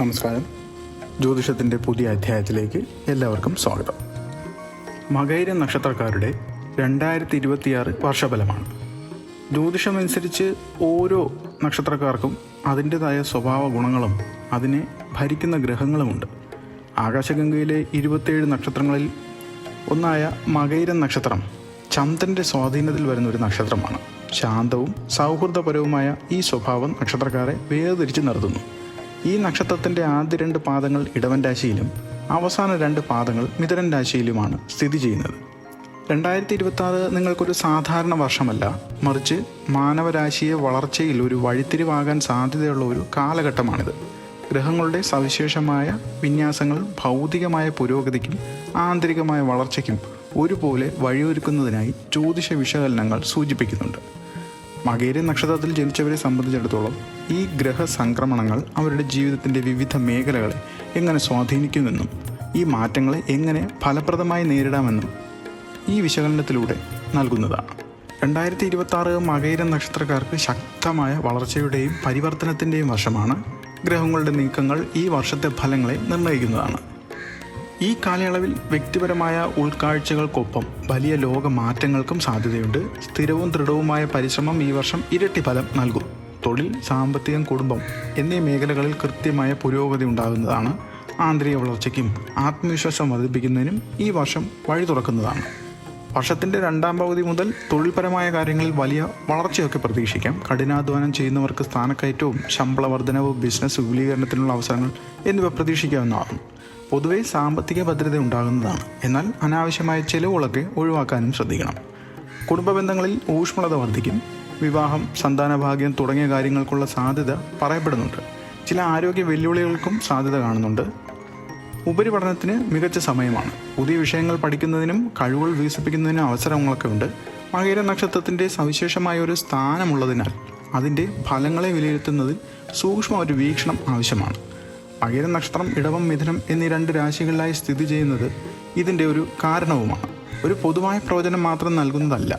നമസ്കാരം. ജ്യോതിഷത്തിന്റെ പുതിയ അധ്യായത്തിലേക്ക് എല്ലാവർക്കും സ്വാഗതം. മകൈര നക്ഷത്രക്കാരുടെ രണ്ടായിരത്തി ഇരുപത്തിയാറ് വർഷഫലമാണ്. ജ്യോതിഷമനുസരിച്ച് ഓരോ നക്ഷത്രക്കാർക്കും അതിന്റെതായ സ്വഭാവ ഗുണങ്ങളും അതിനെ ഭരിക്കുന്ന ഗ്രഹങ്ങളുമുണ്ട്. ആകാശഗംഗയിലെ ഇരുപത്തേഴ് നക്ഷത്രങ്ങളിൽ ഒന്നായ മകൈര നക്ഷത്രം ചന്ദ്രന്റെ സ്വാധീനത്തിൽ വരുന്ന ഒരു നക്ഷത്രമാണ്. ശാന്തവും സൗഹൃദപരവുമായ ഈ സ്വഭാവം നക്ഷത്രക്കാരെ വേർതിരിച്ച് നിർത്തുന്നു. ഈ നക്ഷത്രത്തിന്റെ ആദ്യ രണ്ട് പാദങ്ങൾ ഇടവൻ രാശിയിലും അവസാന രണ്ട് പാദങ്ങൾ മിഥുനൻ രാശിയിലുമാണ് സ്ഥിതി ചെയ്യുന്നത്. രണ്ടായിരത്തി ഇരുപത്തി നിങ്ങൾക്കൊരു സാധാരണ വർഷമല്ല. മറിച്ച് മാനവരാശിയെ വളർച്ചയിൽ ഒരു വഴിത്തിരിവാകാൻ സാധ്യതയുള്ള ഒരു കാലഘട്ടമാണിത്. ഗ്രഹങ്ങളുടെ സവിശേഷമായ വിന്യാസങ്ങൾ ഭൗതികമായ പുരോഗതിക്കും ആന്തരികമായ വളർച്ചയ്ക്കും ഒരുപോലെ വഴിയൊരുക്കുന്നതിനായി ജ്യോതിഷ വിശകലനങ്ങൾ സൂചിപ്പിക്കുന്നുണ്ട്. മകേര നക്ഷത്രത്തിൽ ജനിച്ചവരെ സംബന്ധിച്ചിടത്തോളം ഈ ഗ്രഹ സംക്രമണങ്ങൾ അവരുടെ ജീവിതത്തിന്റെ വിവിധ മേഖലകളെ എങ്ങനെ സ്വാധീനിക്കുമെന്നും ഈ മാറ്റങ്ങളെ എങ്ങനെ ഫലപ്രദമായി നേരിടാമെന്നും ഈ വിശകലനത്തിലൂടെ നൽകുന്നതാണ്. രണ്ടായിരത്തി ഇരുപത്തി ആറ് മകൈര നക്ഷത്രക്കാർക്ക് ശക്തമായ വളർച്ചയുടെയും പരിവർത്തനത്തിന്റെയും വർഷമാണ് ഗ്രഹങ്ങളുടെ നീക്കങ്ങൾ ഈ വർഷത്തെ ഫലങ്ങളെ നിർണയിക്കുന്നതാണ്. ഈ കാലയളവിൽ വ്യക്തിപരമായ ഉൾക്കാഴ്ചകൾക്കൊപ്പം വലിയ ലോക മാറ്റങ്ങൾക്കും സാധ്യതയുണ്ട്. സ്ഥിരവും ദൃഢവുമായ പരിശ്രമം ഈ വർഷം ഇരട്ടി ഫലം നൽകും. തൊഴിൽ സാമ്പത്തികം കുടുംബം എന്നീ മേഖലകളിൽ കൃത്യമായ പുരോഗതി ഉണ്ടാകുന്നതാണ് ആന്തരിക വളർച്ചയ്ക്കും ആത്മവിശ്വാസം വർദ്ധിപ്പിക്കുന്നതിനും ഈ വർഷം വഴി തുറക്കുന്നതാണ്. വർഷത്തിന്റെ രണ്ടാം പകുതി മുതൽ തൊഴിൽപരമായ കാര്യങ്ങളിൽ വലിയ വളർച്ചയൊക്കെ പ്രതീക്ഷിക്കാം. കഠിനാധ്വാനം ചെയ്യുന്നവർക്ക് സ്ഥാനക്കയറ്റവും ശമ്പള വർധനവും ബിസിനസ് വിപുലീകരണത്തിനുള്ള അവസരങ്ങൾ എന്നിവ പ്രതീക്ഷിക്കാവുന്നതാണ്. പൊതുവെ സാമ്പത്തിക ഭദ്രത ഉണ്ടാകുന്നതാണ്. എന്നാൽ അനാവശ്യമായ ചിലവുകളൊക്കെ ഒഴിവാക്കാനും ശ്രദ്ധിക്കണം. കുടുംബ ബന്ധങ്ങളിൽ ഊഷ്മളത വർദ്ധിക്കും. വിവാഹം സന്താനഭാഗ്യം തുടങ്ങിയ കാര്യങ്ങൾക്കുള്ള സാധ്യത പറയപ്പെടുന്നുണ്ട്. ചില ആരോഗ്യ വെല്ലുവിളികൾക്കും സാധ്യത കാണുന്നുണ്ട്. ഉപരിപഠനത്തിന് മികച്ച സമയമാണ്. പുതിയ വിഷയങ്ങൾ പഠിക്കുന്നതിനും കഴിവുകൾ വികസിപ്പിക്കുന്നതിനും അവസരങ്ങളൊക്കെ ഉണ്ട്. മകര നക്ഷത്രത്തിന്റെ സവിശേഷമായ ഒരു സ്ഥാനമുള്ളതിനാൽ അതിന്റെ ഫലങ്ങളെ വിലയിരുത്തുന്നതിൽ സൂക്ഷ്മ ഒരു വീക്ഷണം ആവശ്യമാണ്. മകര നക്ഷത്രം ഇടവം മിഥുനം എന്നീ രണ്ട് രാശികളിലായി സ്ഥിതി ചെയ്യുന്നത് ഇതിന്റെ ഒരു കാരണവുമാണ്. ഒരു പൊതുവായ പ്രവചനം മാത്രം നൽകുന്നതല്ല.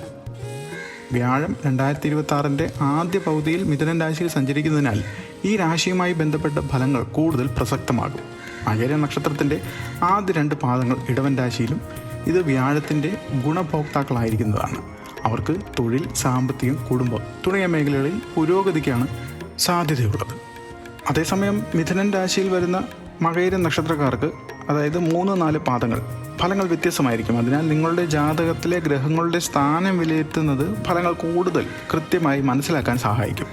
വ്യാഴം രണ്ടായിരത്തി ഇരുപത്തി ആറിന്റെ ആദ്യ പകുതിയിൽ മിഥുനൻ രാശിയിൽ സഞ്ചരിക്കുന്നതിനാൽ ഈ രാശിയുമായി ബന്ധപ്പെട്ട ഫലങ്ങൾ കൂടുതൽ പ്രസക്തമാകും. മകര നക്ഷത്രത്തിന്റെ ആദ്യ രണ്ട് പാദങ്ങൾ ഇടവൻ രാശിയിലും ഇത് വ്യാഴത്തിന്റെ ഗുണഭോക്താക്കളായിരിക്കുന്നതാണ്. അവർക്ക് തൊഴിൽ സാമ്പത്തികം കുടുംബം തുടങ്ങിയ മേഖലകളിൽ പുരോഗതിക്കാണ് സാധ്യതയുള്ളത്. അതേസമയം മിഥുനൻ രാശിയിൽ വരുന്ന മകയിര നക്ഷത്രക്കാർക്ക് അതായത് മൂന്ന് നാല് പാദങ്ങൾ ഫലങ്ങൾ വ്യത്യസ്തമായിരിക്കും. അതിനാൽ നിങ്ങളുടെ ജാതകത്തിലെ ഗ്രഹങ്ങളുടെ സ്ഥാനം വിലയിരുത്തുന്നത് ഫലങ്ങൾ കൂടുതൽ കൃത്യമായി മനസ്സിലാക്കാൻ സഹായിക്കും.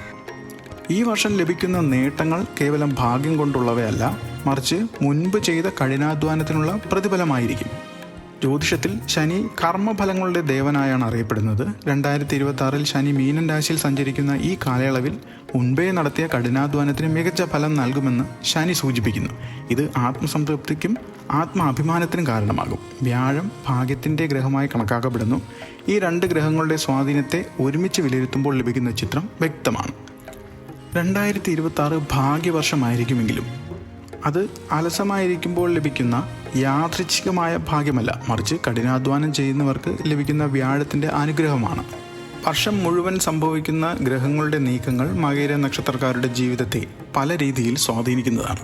ഈ വർഷം ലഭിക്കുന്ന നേട്ടങ്ങൾ കേവലം ഭാഗ്യം കൊണ്ടുള്ളവയല്ല മറിച്ച് മുൻപ് ചെയ്ത കഠിനാധ്വാനത്തിനുള്ള പ്രതിഫലമായിരിക്കും. ജ്യോതിഷത്തിൽ ശനി കർമ്മഫലങ്ങളുടെ ദേവനായാണ് അറിയപ്പെടുന്നത്. രണ്ടായിരത്തി ഇരുപത്തി ആറിൽ ശനി മീനൻ രാശിയിൽ സഞ്ചരിക്കുന്ന ഈ കാലയളവിൽ മുൻപേ നടത്തിയ കഠിനാധ്വാനത്തിന് മികച്ച ഫലം നൽകുമെന്ന് ശനി സൂചിപ്പിക്കുന്നു. ഇത് ആത്മസംതൃപ്തിക്കും ആത്മാഭിമാനത്തിനും കാരണമാകും. വ്യാഴം ഭാഗ്യത്തിന്റെ ഗ്രഹമായി കണക്കാക്കപ്പെടുന്നു. ഈ രണ്ട് ഗ്രഹങ്ങളുടെ സ്വാധീനത്തെ ഒരുമിച്ച് വിലയിരുത്തുമ്പോൾ ലഭിക്കുന്ന ചിത്രം വ്യക്തമാണ്. രണ്ടായിരത്തി ഇരുപത്തി ആറ് ഭാഗ്യവർഷമായിരിക്കുമെങ്കിലും അത് അലസമായിരിക്കുമ്പോൾ ലഭിക്കുന്ന യാദൃച്ഛികമായ ഭാഗ്യമല്ല. മറിച്ച് കഠിനാധ്വാനം ചെയ്യുന്നവർക്ക് ലഭിക്കുന്ന വ്യാഴത്തിന്റെ അനുഗ്രഹമാണ്. വർഷം മുഴുവൻ സംഭവിക്കുന്ന ഗ്രഹങ്ങളുടെ നീക്കങ്ങൾ മകര നക്ഷത്രക്കാരുടെ ജീവിതത്തെ പല രീതിയിൽ സ്വാധീനിക്കുന്നതാണ്.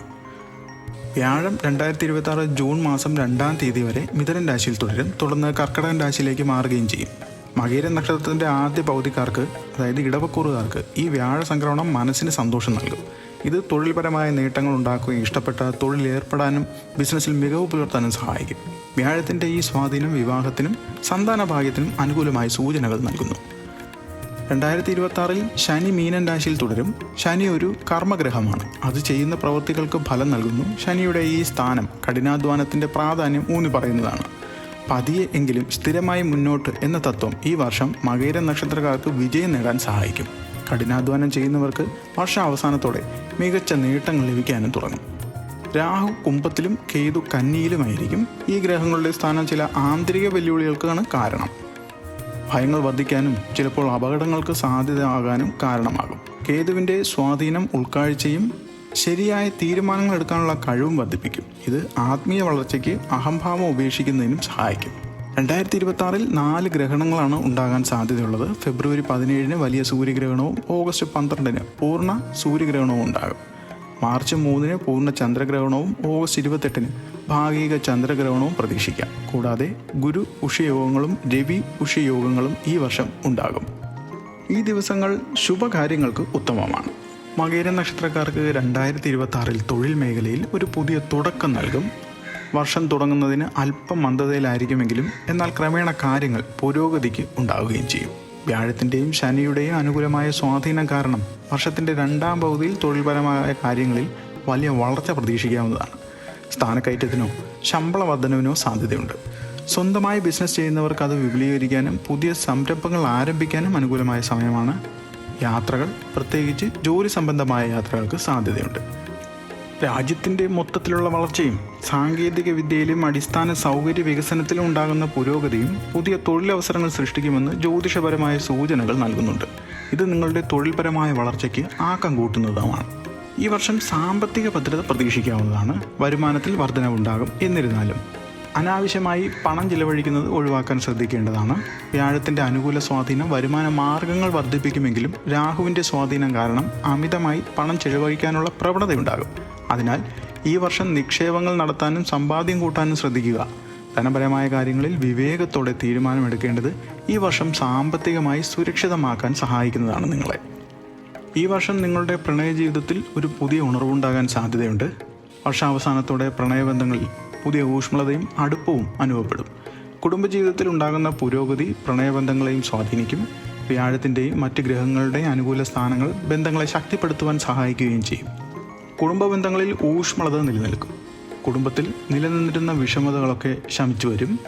വ്യാഴം രണ്ടായിരത്തി ഇരുപത്തി ആറ് ജൂൺ മാസം രണ്ടാം തീയതി വരെ മിഥുനൻ രാശിയിൽ തുടരും. തുടർന്ന് കർക്കടകൻ രാശിയിലേക്ക് മാറുകയും ചെയ്യും. മകീര നക്ഷത്രത്തിന്റെ ആദ്യ പൗതിക്കാർക്ക് അതായത് ഇടവക്കൂറുകാർക്ക് ഈ വ്യാഴ സംക്രമണം മനസ്സിന് സന്തോഷം നൽകും. ഇത് തൊഴിൽപരമായ നേട്ടങ്ങൾ ഉണ്ടാക്കുകയും ഇഷ്ടപ്പെട്ട തൊഴിൽ ഏർപ്പെടാനും ബിസിനസ്സിൽ മികവ് പുലർത്താനും സഹായിക്കും. വ്യാഴത്തിന്റെ ഈ സ്വാധീനം വിവാഹത്തിനും സന്താന ഭാഗ്യത്തിനും അനുകൂലമായ സൂചനകൾ നൽകുന്നു. രണ്ടായിരത്തി ഇരുപത്തി ആറിൽ ശനി മീനൻ രാശിയിൽ തുടരും. ശനി ഒരു കർമ്മഗ്രഹമാണ്. അത് ചെയ്യുന്ന പ്രവൃത്തികൾക്ക് ഫലം നൽകുന്നു. ശനിയുടെ ഈ സ്ഥാനം കഠിനാധ്വാനത്തിന്റെ പ്രാധാന്യം ഊന്നി പറയുന്നതാണ്. പതിയെ എങ്കിലും സ്ഥിരമായി മുന്നോട്ട് എന്ന തത്വം ഈ വർഷം മകേര നക്ഷത്രക്കാർക്ക് വിജയം നേടാൻ സഹായിക്കും. കഠിനാധ്വാനം ചെയ്യുന്നവർക്ക് വർഷാവസാനത്തോടെ മികച്ച നേട്ടങ്ങൾ ലഭിക്കാനും തുടങ്ങും. രാഹു കുംഭത്തിലും കേതു കന്നിയിലുമായിരിക്കും ഈ ഗ്രഹങ്ങളുടെ സ്ഥാനം ചില ആന്തരിക വെല്ലുവിളികൾക്കാണ് കാരണം. ഭയങ്ങൾ വർദ്ധിക്കാനും ചിലപ്പോൾ അപകടങ്ങൾക്ക് സാധ്യതയാകാനും കാരണമാകും. കേതുവിന്റെ സ്വാധീനം ഉൾക്കാഴ്ചയും ശരിയായ തീരുമാനങ്ങൾ എടുക്കാനുള്ള കഴിവും വർദ്ധിപ്പിക്കും. ഇത് ആത്മീയ വളർച്ചയ്ക്ക് അഹംഭാവം ഉപേക്ഷിക്കുന്നതിനും സഹായിക്കും. രണ്ടായിരത്തി ഇരുപത്തി ആറിൽ നാല് ഗ്രഹണങ്ങളാണ് ഉണ്ടാകാൻ സാധ്യതയുള്ളത്. ഫെബ്രുവരി പതിനേഴിന് വലിയ സൂര്യഗ്രഹണവും ഓഗസ്റ്റ് പന്ത്രണ്ടിന് പൂർണ സൂര്യഗ്രഹണവും ഉണ്ടാകും. മാർച്ച് മൂന്നിന് പൂർണ ചന്ദ്രഗ്രഹണവും ഓഗസ്റ്റ് ഇരുപത്തെട്ടിന് ഭാഗിക ചന്ദ്രഗ്രഹണവും പ്രതീക്ഷിക്കാം. കൂടാതെ ഗുരു ഉഷയോഗങ്ങളും രവി ഉഷയോഗങ്ങളും ഈ വർഷം ഉണ്ടാകും. ഈ ദിവസങ്ങൾ ശുഭകാര്യങ്ങൾക്ക് ഉത്തമമാണ്. മകേര നക്ഷത്രക്കാർക്ക് രണ്ടായിരത്തി ഇരുപത്തി ആറിൽ തൊഴിൽ മേഖലയിൽ ഒരു പുതിയ തുടക്കം നൽകും. വർഷം തുടങ്ങുന്നതിന് അല്പം മന്ദതയിലായിരിക്കുമെങ്കിലും എന്നാൽ ക്രമേണ കാര്യങ്ങൾ പുരോഗതിക്ക് ഉണ്ടാവുകയും ചെയ്യും. വ്യാഴത്തിന്റെയും ശനിയുടെയും അനുകൂലമായ സ്വാധീനം കാരണം വർഷത്തിന്റെ രണ്ടാം പകുതിയിൽ തൊഴിൽപരമായ കാര്യങ്ങളിൽ വലിയ വളർച്ച പ്രതീക്ഷിക്കാവുന്നതാണ്. സ്ഥാനക്കയറ്റത്തിനോ ശമ്പള വർധനവിനോ സാധ്യതയുണ്ട്. സ്വന്തമായി ബിസിനസ് ചെയ്യുന്നവർക്ക് അത് വിപുലീകരിക്കാനും പുതിയ സംരംഭങ്ങൾ ആരംഭിക്കാനും അനുകൂലമായ സമയമാണ് യാത്രകൾ. പ്രത്യേകിച്ച് ജോലി സംബന്ധമായ യാത്രകൾക്ക് സാധ്യതയുണ്ട്. രാജ്യത്തിന്റെ മൊത്തത്തിലുള്ള വളർച്ചയും സാങ്കേതിക വിദ്യയിലും അടിസ്ഥാന സൗകര്യ വികസനത്തിലും ഉണ്ടാകുന്ന പുരോഗതിയും പുതിയ തൊഴിലവസരങ്ങൾ സൃഷ്ടിക്കുമെന്ന് ജ്യോതിഷപരമായ സൂചനകൾ നൽകുന്നുണ്ട്. ഇത് നിങ്ങളുടെ തൊഴിൽപരമായ വളർച്ചയ്ക്ക് ആക്കം കൂട്ടുന്നതുമാണ്. ഈ വർഷം സാമ്പത്തിക ഭദ്രത പ്രതീക്ഷിക്കാവുന്നതാണ്. വരുമാനത്തിൽ വർധനവുണ്ടാകും എന്നിരുന്നാലും. അനാവശ്യമായി പണം ചിലവഴിക്കുന്നത് ഒഴിവാക്കാൻ ശ്രദ്ധിക്കേണ്ടതാണ്. വ്യാഴത്തിന്റെ അനുകൂല സ്വാധീനം വരുമാന മാർഗങ്ങൾ വർദ്ധിപ്പിക്കുമെങ്കിലും രാഹുവിന്റെ സ്വാധീനം കാരണം അമിതമായി പണം ചിലവഴിക്കാനുള്ള പ്രവണതയുണ്ടാകും. അതിനാൽ ഈ വർഷം നിക്ഷേപങ്ങൾ നടത്താനും സമ്പാദ്യം കൂട്ടാനും ശ്രദ്ധിക്കുക. ധനപരമായ കാര്യങ്ങളിൽ വിവേകത്തോടെ തീരുമാനമെടുക്കേണ്ടത് ഈ വർഷം സാമ്പത്തികമായി സുരക്ഷിതമാക്കാൻ സഹായിക്കുന്നതാണ് നിങ്ങളെ. ഈ വർഷം നിങ്ങളുടെ പ്രണയ ജീവിതത്തിൽ ഒരു പുതിയ ഉണർവുണ്ടാകാൻ സാധ്യതയുണ്ട്. വർഷാവസാനത്തോടെ പ്രണയബന്ധങ്ങളിൽ പുതിയ ഊഷ്മളതയും അടുപ്പവും അനുഭവപ്പെടും. കുടുംബജീവിതത്തിൽ ഉണ്ടാകുന്ന പുരോഗതി പ്രണയബന്ധങ്ങളെയും സ്വാധീനിക്കും. വ്യാഴത്തിന്റെയും മറ്റ് ഗ്രഹങ്ങളുടെയും അനുകൂല സ്ഥാനങ്ങൾ ബന്ധങ്ങളെ ശക്തിപ്പെടുത്തുവാൻ സഹായിക്കുകയും ചെയ്യും. കുടുംബ ബന്ധങ്ങളിൽ ഊഷ്മളത നിലനിൽക്കും. കുടുംബത്തിൽ നിലനിന്നിരുന്ന വിഷമതകളൊക്കെ ശമിച്ചു വരും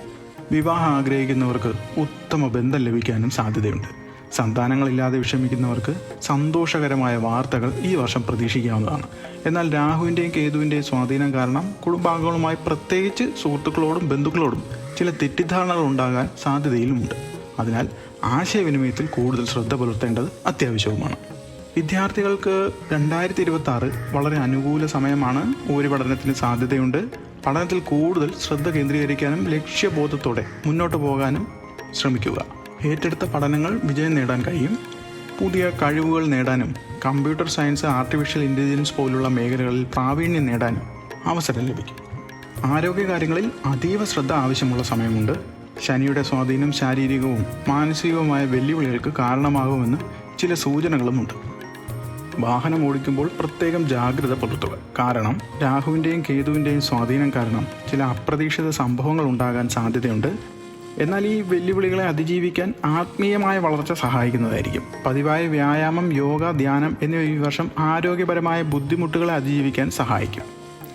വിവാഹം ആഗ്രഹിക്കുന്നവർക്ക് ഉത്തമ ബന്ധം ലഭിക്കാനും സാധ്യതയുണ്ട്. സന്താനങ്ങളില്ലാതെ വിഷമിക്കുന്നവർക്ക് സന്തോഷകരമായ വാർത്തകൾ ഈ വർഷം പ്രതീക്ഷിക്കാവുന്നതാണ്. എന്നാൽ രാഹുവിന്റെയും കേതുവിന്റെയും സ്വാധീനം കാരണം കുടുംബാംഗങ്ങളുമായി പ്രത്യേകിച്ച് സുഹൃത്തുക്കളോടും ബന്ധുക്കളോടും ചില തെറ്റിദ്ധാരണകൾ ഉണ്ടാകാൻ സാധ്യതയിലുമുണ്ട്. അതിനാൽ ആശയവിനിമയത്തിൽ കൂടുതൽ ശ്രദ്ധ പുലർത്തേണ്ടത് അത്യാവശ്യവുമാണ്. വിദ്യാർത്ഥികൾക്ക് രണ്ടായിരത്തി ഇരുപത്തി ആറ് വളരെ അനുകൂല സമയമാണ്. ഉപരിപഠനത്തിന് സാധ്യതയുണ്ട്. പഠനത്തിൽ കൂടുതൽ ശ്രദ്ധ കേന്ദ്രീകരിക്കാനും ലക്ഷ്യബോധത്തോടെ മുന്നോട്ട് പോകാനും ശ്രമിക്കുക. ഏറ്റെടുത്ത പഠനങ്ങൾ വിജയം നേടാൻ കഴിയും. പുതിയ കഴിവുകൾ നേടാനും കമ്പ്യൂട്ടർ സയൻസ് ആർട്ടിഫിഷ്യൽ ഇന്റലിജൻസ് പോലുള്ള മേഖലകളിൽ പ്രാവീണ്യം നേടാനും അവസരം ലഭിക്കും. ആരോഗ്യകാര്യങ്ങളിൽ അതീവ ശ്രദ്ധ ആവശ്യമുള്ള സമയമുണ്ട്. ശനിയുടെ സ്വാധീനം ശാരീരികവും മാനസികവുമായ വെല്ലുവിളികൾക്ക് കാരണമാകുമെന്ന് ചില സൂചനകളുമുണ്ട്. വാഹനം ഓടിക്കുമ്പോൾ പ്രത്യേകം ജാഗ്രത പുലർത്തുക. കാരണം രാഹുവിന്റെയും കേതുവിന്റെയും സ്വാധീനം കാരണം ചില അപ്രതീക്ഷിത സംഭവങ്ങൾ ഉണ്ടാകാൻ സാധ്യതയുണ്ട്. എന്നാൽ ഈ വെല്ലുവിളികളെ അതിജീവിക്കാൻ ആത്മീയമായ വളർച്ച സഹായിക്കുന്നതായിരിക്കും. പതിവായ വ്യായാമം യോഗ ധ്യാനം എന്നിവ ഈ വർഷം ആരോഗ്യപരമായ ബുദ്ധിമുട്ടുകളെ അതിജീവിക്കാൻ സഹായിക്കും.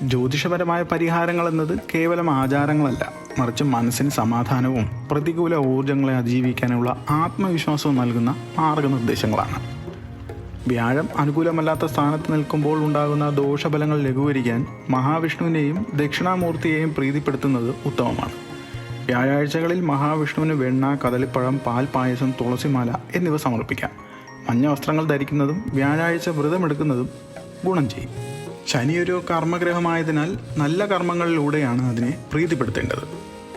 ജ്യോതിഷപരമായ പരിഹാരങ്ങൾ എന്നത് കേവലം ആചാരങ്ങളല്ല. മറിച്ച് മനസ്സിന് സമാധാനവും പ്രതികൂല ഊർജങ്ങളെ അതിജീവിക്കാനുള്ള ആത്മവിശ്വാസവും നൽകുന്ന മാർഗനിർദ്ദേശങ്ങളാണ്. വ്യാഴം അനുകൂലമല്ലാത്ത സ്ഥാനത്ത് നിൽക്കുമ്പോൾ ഉണ്ടാകുന്ന ദോഷഫലങ്ങൾ ലഘൂകരിക്കാൻ മഹാവിഷ്ണുവിനെയും ദക്ഷിണാമൂർത്തിയെയും പ്രീതിപ്പെടുത്തുന്നത് ഉത്തമമാണ്. വ്യാഴാഴ്ചകളിൽ മഹാവിഷ്ണുവിന് വെണ്ണ കദളിപ്പഴം പാൽ പായസം തുളസിമാല എന്നിവ സമർപ്പിക്കാം. മഞ്ഞ വസ്ത്രങ്ങൾ ധരിക്കുന്നതും വ്യാഴാഴ്ച വ്രതമെടുക്കുന്നതും ഗുണം ചെയ്യും. ശനി ഒരു കർമ്മഗ്രഹമായതിനാൽ നല്ല കർമ്മങ്ങളിലൂടെയാണ് അതിനെ പ്രീതിപ്പെടുത്തേണ്ടത്.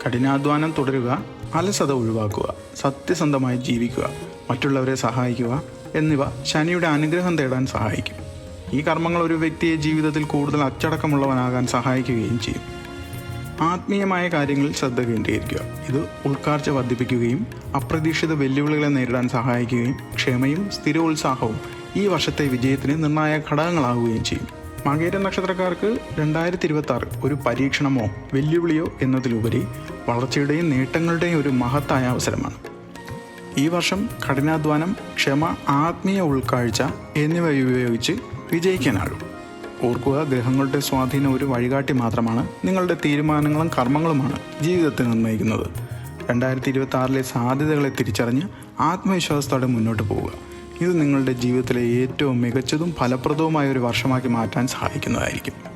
കഠിനാധ്വാനം തുടരുക അലസത ഒഴിവാക്കുക സത്യസന്ധമായി ജീവിക്കുക മറ്റുള്ളവരെ സഹായിക്കുക എന്നിവ ശനിയുടെ അനുഗ്രഹം തേടാൻ സഹായിക്കും. ഈ കർമ്മങ്ങൾ ഒരു വ്യക്തിയെ ജീവിതത്തിൽ കൂടുതൽ അച്ചടക്കമുള്ളവനാകാൻ സഹായിക്കുകയും ചെയ്യും. ആത്മീയമായ കാര്യങ്ങളിൽ ശ്രദ്ധ കേന്ദ്രീകരിക്കുക. ഇത് ഉൾക്കാഴ്ച വർദ്ധിപ്പിക്കുകയും അപ്രതീക്ഷിത വെല്ലുവിളികളെ നേരിടാൻ സഹായിക്കുകയും ക്ഷമയും സ്ഥിരോത്സാഹവും ഈ വർഷത്തെ വിജയത്തിന് നിർണായക ഘടകങ്ങളാവുകയും ചെയ്യും. മകേര നക്ഷത്രക്കാർക്ക് രണ്ടായിരത്തി ഇരുപത്തി ആറ് ഒരു പരീക്ഷണമോ വെല്ലുവിളിയോ എന്നതിലുപരി വളർച്ചയുടെയും നേട്ടങ്ങളുടെയും ഒരു മഹത്തായ അവസരമാണ്. ഈ വർഷം കഠിനാധ്വാനം ക്ഷമ ആത്മീയ ഉൾക്കാഴ്ച എന്നിവ ഉപയോഗിച്ച് വിജയിക്കാനാകും. ഓർക്കുക ഗ്രഹങ്ങളുടെ സ്വാധീനം ഒരു വഴികാട്ടി മാത്രമാണ്. നിങ്ങളുടെ തീരുമാനങ്ങളും കർമ്മങ്ങളുമാണ് ജീവിതത്തെ നിർണയിക്കുന്നത് രണ്ടായിരത്തി ഇരുപത്തി ആറിലെ സാധ്യതകളെ തിരിച്ചറിഞ്ഞ് ആത്മവിശ്വാസത്തോടെ മുന്നോട്ട് പോവുക. ഇത് നിങ്ങളുടെ ജീവിതത്തിലെ ഏറ്റവും മികച്ചതും ഫലപ്രദവുമായ ഒരു വർഷമാക്കി മാറ്റാൻ സഹായിക്കുന്നതായിരിക്കും.